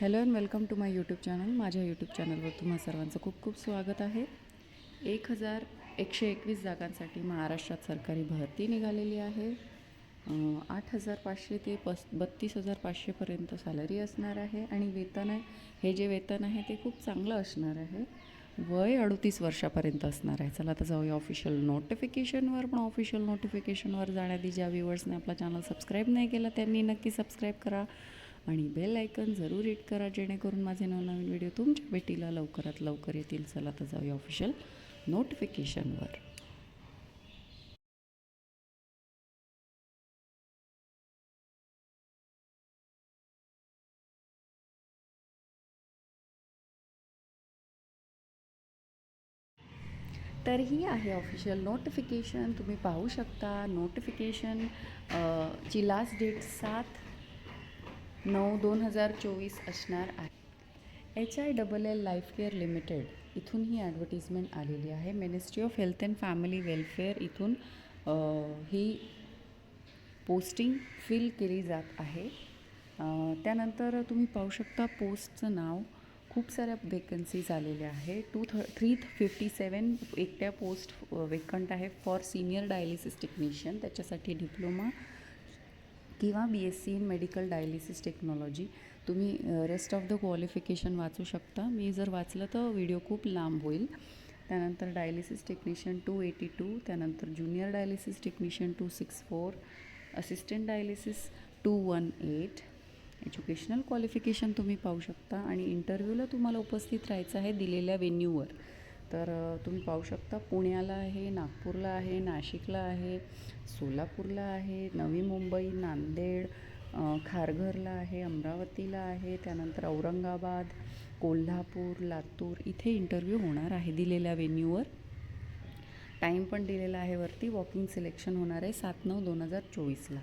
Hello and welcome to my YouTube channel. माझ्या YouTube चॅनलवर तुम्हा सर्वांचं खूप खूप स्वागत आहे. एक हजार एकशे एकवीस जागांसाठी महाराष्ट्रात सरकारी भरती निघालेली आहे. आठ हजार पाचशे ते पस बत्तीस हजार पाचशेपर्यंत सॅलरी असणार आहे आणि वेतन आहे हे जे वेतन आहे ते खूप चांगलं असणार आहे. वय अडतीस वर्षापर्यंत असणार आहे. चला आता जाऊया ऑफिशियल नोटिफिकेशनवर पण ऑफिशियल नोटिफिकेशनवर जाण्याआधी ज्या व्ह्युअर्सने आपला चॅनल सबस्क्राईब नाही केला त्यांनी नक्की सबस्क्राईब करा. आणि बेल आयकन जरूर हिट करा जेणेकरून माझे नवनवीन व्हिडिओ तुमच्या भेटीला लवकरात लवकर येतील. चला तर जाऊया ऑफिशियल नोटिफिकेशनवर तर ही आहे ऑफिशियल नोटिफिकेशन तुम्ही पाहू शकता नोटिफिकेशन ची लास्ट डेट सात नऊ दोन हजार चोवीस असणार आहे. H I double L life care limited इथून ही ॲडव्हर्टिजमेंट आलेली आहे. Ministry of health and family welfare इथून ही पोस्टिंग फिल केली जात आहे. त्यानंतर तुम्ही पाहू शकता पोस्टचं नाव. खूप साऱ्या वेकन्सीज आलेल्या आहे. टू थ थ्री फिफ्टी सेवन एकट्या पोस्ट वेकंट आहे. फॉर सिनियर डायलिसिस टेक्निशियन त्याच्यासाठी डिप्लोमा किंवा B S C in medical dialysis technology तुम्ही रेस्ट ऑफ द क्वालिफिकेशन वाचू शकता. मी जर वाचलं तर व्हिडिओ खूप लांब होईल. त्यानंतर dialysis technician two eighty two त्यानंतर junior dialysis technician two six four assistant dialysis two one eight educational qualification तुम्ही पाहू शकता. आणि इंटरव्ह्यूला तुम्हाला उपस्थित राहायचं आहे दिलेल्या वेन्यूवर तर तुम्ही पाहू शकता पुण्याला आहे नागपूरला आहे नाशिकला आहे सोलापूरला आहे नवी मुंबई नांदेड खारघरला आहे अमरावतीला आहे त्यानंतर औरंगाबाद कोल्हापूर लातूर इथे इंटरव्ह्यू होणार आहे दिलेल्या वेन्यूवर टाईम पण दिलेला आहे वरती वॉकिंग सिलेक्शन होणार आहे सात नऊ दोन हजार चोवीसला.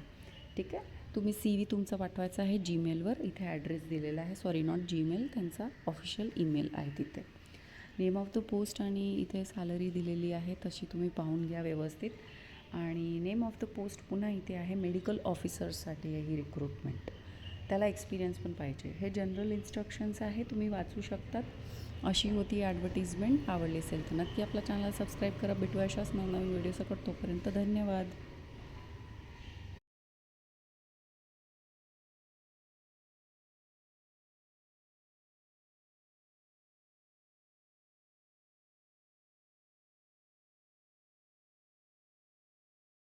ठीक आहे? तुम्ही सी व्ही तुमचा पाठवायचा आहे जीमेलवर इथे ॲड्रेस दिलेला आहे. सॉरी नॉट जीमेल त्यांचा ऑफिशियल ईमेल आहे तिथे. नेम ऑफ द पोस्ट आणि इथे सॅलरी दिलेली आहे तशी तुम्ही पाहून घ्या व्यवस्थित. आणि नेम ऑफ द पोस्ट पुन्हा इथे आहे मेडिकल ऑफिसर्ससाठी आहे ही रिक्रुटमेंट त्याला एक्सपिरियन्स पण पाहिजे. हे जनरल इन्स्ट्रक्शन्स आहे तुम्ही वाचू शकतात. अशी होती ॲडव्हर्टिजमेंट आवडली असेल तर नक्की आपला चॅनल सबस्क्राईब करा. भेटू अशाच नवनवीन व्हिडिओ सकट तोपर्यंत धन्यवाद.